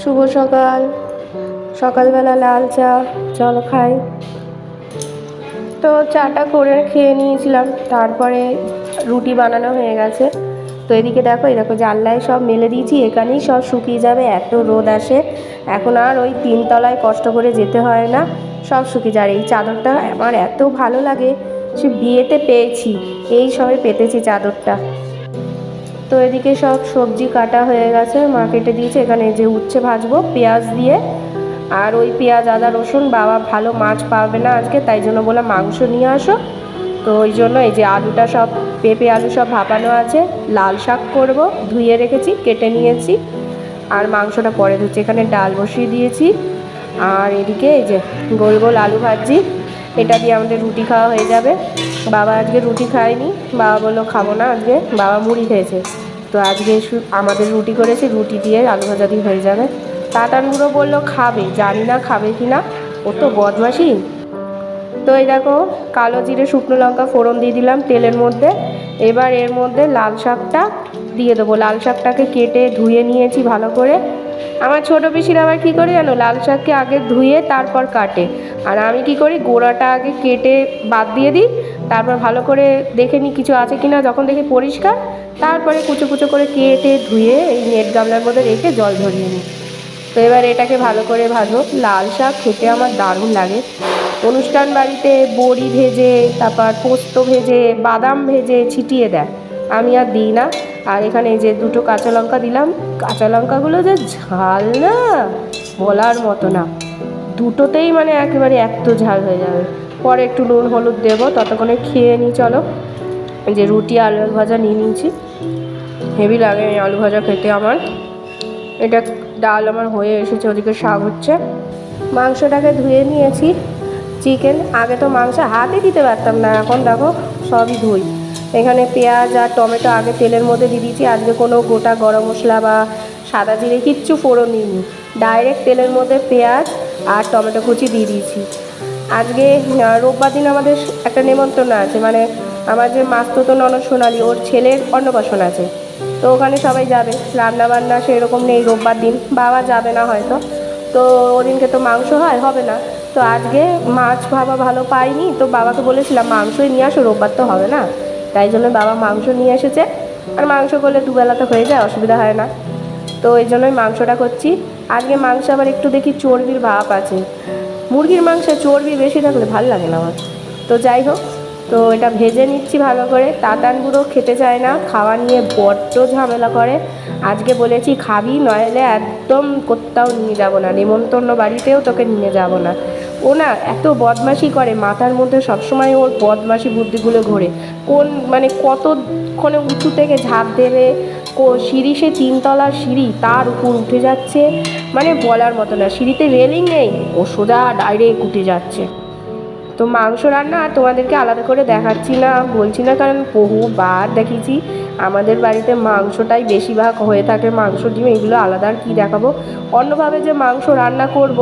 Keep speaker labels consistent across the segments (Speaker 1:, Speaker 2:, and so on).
Speaker 1: শুভ সকাল। সকালবেলা লাল চা, জল খাই। তো চাটা করে খেয়ে নিয়েছিলাম। তারপরে রুটি বানানো হয়ে গেছে। তো এদিকে দেখো, এই দেখো জানলায় সব মেলে দিয়েছি। এখানেই সব শুকিয়ে যাবে, এত রোদ আসে। এখন আর ওই তিনতলায় কষ্ট করে যেতে হয় না, সব শুকিয়ে যায়। এই চাদরটা আমার এত ভালো লাগে, সে বিয়েতে পেয়েছি। এই সবে পেতেছি চাদরটা। তো এদিকে সব সবজি কাটা হয়ে গেছে। মা কেটে দিয়েছে, এখানে যে উচ্ছে ভাজবো, পেঁয়াজ দিয়ে। আর ওই পেঁয়াজ, আদা, রসুন, বাবা ভালো মাছ পাবে না আজকে, তাই জন্য বললাম মাংস নিয়ে আসো। তো ওই জন্য এই যে আলুটা সব, পেঁপে আলু সব ভাপানো আছে, লাল শাক করব, ধুয়ে রেখেছি, কেটে নিয়েছি। আর মাংসটা পরে ধুচ্ছি, এখানে ডাল বসিয়ে দিয়েছি। আর এদিকে এই যে গোল গোল আলু ভাজি এটা দিয়ে আমাদের রুটি খাওয়া হয়ে যাবে। বাবা আজকে রুটি খায়নি, বাবা বলল, খাব না আজকে। বাবা মুড়ি খেয়েছে। তো আজকে আমাদের রুটি করেছি, রুটি দিয়ে আলু ভাজা দিয়ে হয়ে যাবে। তাতানগুলো বলল, খাবে, জানি না খাবে কি না ও তো বদমাসি তো এই দেখো, কালো জিরে, শুকনো লঙ্কা ফোড়ন দিয়ে দিলাম তেলের মধ্যে। এবার এর মধ্যে লাল শাকটা দিয়ে দেবো। লাল শাকটাকে কেটে ধুয়ে নিয়েছি ভালো করে। আমার ছোটো পিসির আবার কী করে জানো? লাল শাককে আগে ধুয়ে তারপর কাটে। আর আমি কি করি? গোড়াটা আগে কেটে বাদ দিয়ে দিই। তারপর ভালো করে দেখে নিই কিছু আছে কি না যখন দেখি পরিষ্কার, তারপরে কুচো কুচো করে কেটে ধুয়ে এই নেট গামলার মধ্যে রেখে জল ঝরিয়ে নিই। তো এবার এটাকে ভালো করে ভাজো লাল শাক খেতে আমার দারুণ লাগে। অনুষ্ঠান বাড়িতে বড়ি ভেজে, তারপর পোস্ত ভেজে, বাদাম ভেজে ছিটিয়ে দেয়। আমি আর দিই না। আর এখানে যে দুটো কাঁচা লঙ্কা দিলাম, কাঁচা লঙ্কাগুলো যে ঝাল না, বলার মতো না। দুটোতেই মানে একেবারে এত ঝাল হয়ে যাবে। পরে একটু নুন, হলুদ দেবো, ততক্ষণে খেয়ে নিই, চলো। যে রুটি, আলু ভাজা নিয়ে নিয়েছি। হেভি লাগে এই আলু ভাজা খেতে আমার। এটা ডাল আমার হয়ে এসেছে, ওদিকে শাক হচ্ছে। মাংসটাকে ধুয়ে নিয়েছি। চিকেন, আগে তো মাংস হাতে দিতে পারতাম না, এখন দেখো সবই ধুই। এখানে পেঁয়াজ আর টমেটো আগে তেলের মধ্যে দিয়ে দিয়েছি, আজকে কোনো গোটা গরম মশলা বা সাদা জিরে কিচ্ছু ফোড়ন দিইনি। ডাইরেক্ট তেলের মধ্যে পেঁয়াজ আর টমেটো কুচি দিয়ে দিয়েছি। আজকে রোববার দিন আমাদের একটা নেমন্তন্ন আছে। মানে আমার যে মাস্ততো ননদ সোনালি, ওর ছেলের অন্নপ্রাশন আছে। তো ওখানে সবাই যাবে। রান্না বান্না সেরকম নেই রোববার দিন। বাবা যাবে না হয়তো। তো ওদিনকে তো মাংস হয়, হবে না। তো আজকে মাছ বাবা ভালো পাইনি। তো বাবাকে বলেছিলাম, মাংসই নিয়ে আসো, রোববার তো হবে না। তাই জন্য বাবা মাংস নিয়ে এসেছে। আর মাংস করলে দুবেলা তো হয়ে যায়, অসুবিধা হয় না। তো এই জন্যই মাংসটা করছি। আজকে মাংস আবার একটু দেখি চর্বির ভাব আছে। মুরগির মাংসে চর্বি বেশি থাকলে ভালো লাগে না আমার। তো যাই হোক, তো এটা ভেজে নিচ্ছি ভালো করে। তাতানগুলো খেতে চায় না, খাওয়া নিয়ে বড্ড ঝামেলা করে। আজকে বলেছি খাবি, নইলে একদম কোথাও নিয়ে যাব না। নেমন্তন্ন বাড়িতেও তোকে নিয়ে যাব না। ও না এত বদমাশি করে, মাথার মধ্যে সবসময় ওর বদমাশি বুদ্ধিগুলো ঘোরে। কোন মানে কতক্ষণে উঁচু থেকে ঝাঁপ দেবে সিঁড়ি সে তিনতলার সিঁড়ি, তার উপর উঠে যাচ্ছে। মানে বলার মতো না, সিঁড়িতে রেলিং নেই, ও সোজা ডাইরেক্ট উঠে যাচ্ছে। তো মাংস রান্না আর তোমাদেরকে আলাদা করে দেখাচ্ছি না, বলছি না, কারণ বহুবার দেখেছি আমাদের বাড়িতে মাংসটাই বেশিরভাগ হয়ে থাকে, মাংস ডিম, এগুলো আলাদা, আর কী দেখাবো? অন্যভাবে যে মাংস রান্না করব,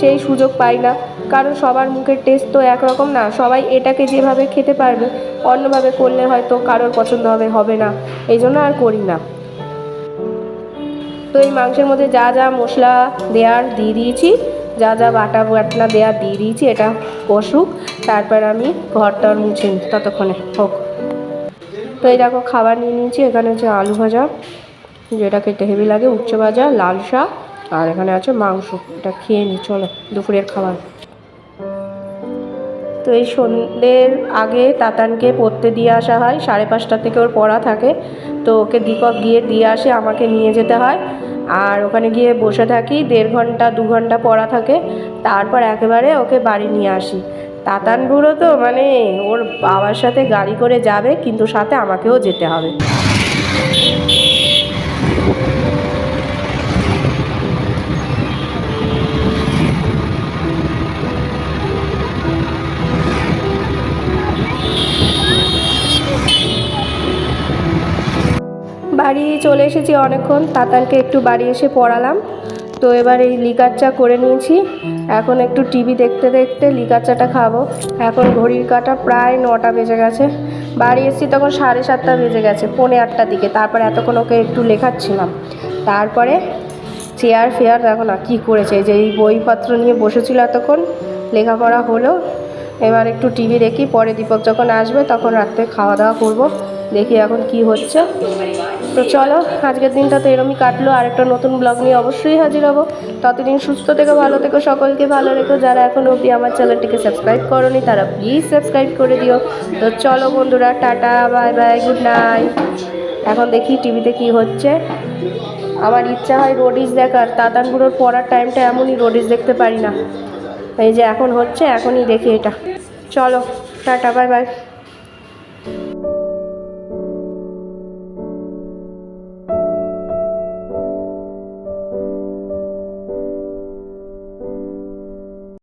Speaker 1: সেই সুযোগ পাই না, কারণ সবার মুখের টেস্ট তো একরকম না, সবাই এটাকে যেভাবে খেতে পারবে, অন্যভাবে করলে হয়তো কারোর পছন্দ হবে হবে না, এই জন্য আর করি না। তো এই মাংসের মধ্যে যা যা মশলা দেওয়ার দিয়ে দিয়েছি যা যা বাটা বাটনা দেওয়া দিয়ে দিয়েছি, এটা কষুক তারপর আমি ঘরটার মুছে ততক্ষণে হোক। তো এই দেখো খাবার নিয়ে নিয়েছি, এখানে হচ্ছে আলু ভাজা, যেটা খেতে হেভি লাগে উচ্চ ভাজা, লাল শাক, আর এখানে আছে মাংস, এটা খেয়ে নিই চলো, দুপুরের খাবার। তো এই সন্ধ্যের আগে তাতানকে পড়তে দিয়ে আসা হয়, সাড়ে পাঁচটা থেকে ওর পড়া থাকে, তো ওকে দীপক গিয়ে দিয়ে আসে, আমাকে নিয়ে যেতে হয়। আর ওখানে গিয়ে বসে থাকি, দেড় ঘণ্টা, দু ঘণ্টা পড়া থাকে। তারপর একেবারে ওকে বাড়ি নিয়ে আসি। তাতান বুড়ো তো মানে ওর বাবার সাথে গাড়ি করে যাবে, কিন্তু সাথে আমাকেও যেতে হবে। বাড়ি চলে এসেছি অনেকক্ষণ, তাতানকে একটু বাড়ি এসে পড়ালাম। তো এবার এই লিকার চা করে নিয়েছি। এখন একটু টিভি দেখতে দেখতে লিকার চাটা খাব। এখন ঘড়ির কাটা প্রায় নটা বেজে গেছে। বাড়ি এসেছি তখন সাড়ে সাতটা বেজে গেছে, পৌনে আটটার দিকে। তারপর এতক্ষণ ওকে একটু লেখাচ্ছিলাম। তারপরে চেয়ার ফেয়ার, দেখো না কী করেছে যে এই বইপত্র নিয়ে বসেছিল এতক্ষণ, লেখাপড়া হলো। এবার একটু টিভি দেখি, পরে দীপক যখন আসবে তখন রাত্রে খাওয়া দাওয়া করব, দেখি এখন কি হচ্ছে। তো চলো, আজকের দিনটা তো এরমই কাটলো আর একটা নতুন ব্লগ নিয়ে অবশ্যই হাজির হব। ততদিন সুস্থ থেকো, ভালো থেকো, সকলকে ভালো রেখো, যারা এখন অবধি আমার চ্যানেলটিকে সাবস্ক্রাইব করনি, তারা প্লিজ সাবস্ক্রাইব করে দিও। তো চলো বন্ধুরা, tata, bye bye, good night. এখন দেখি টিভিতে কি হচ্ছে। আমার ইচ্ছা হয় রোডিস দেখার তাতানগুলোর পড়ার টাইমটা এমনই, রোডিস দেখতে পারি না। এই যে এখন হচ্ছে এখনই দেখি এটা। চলো টাটা বাই বাই।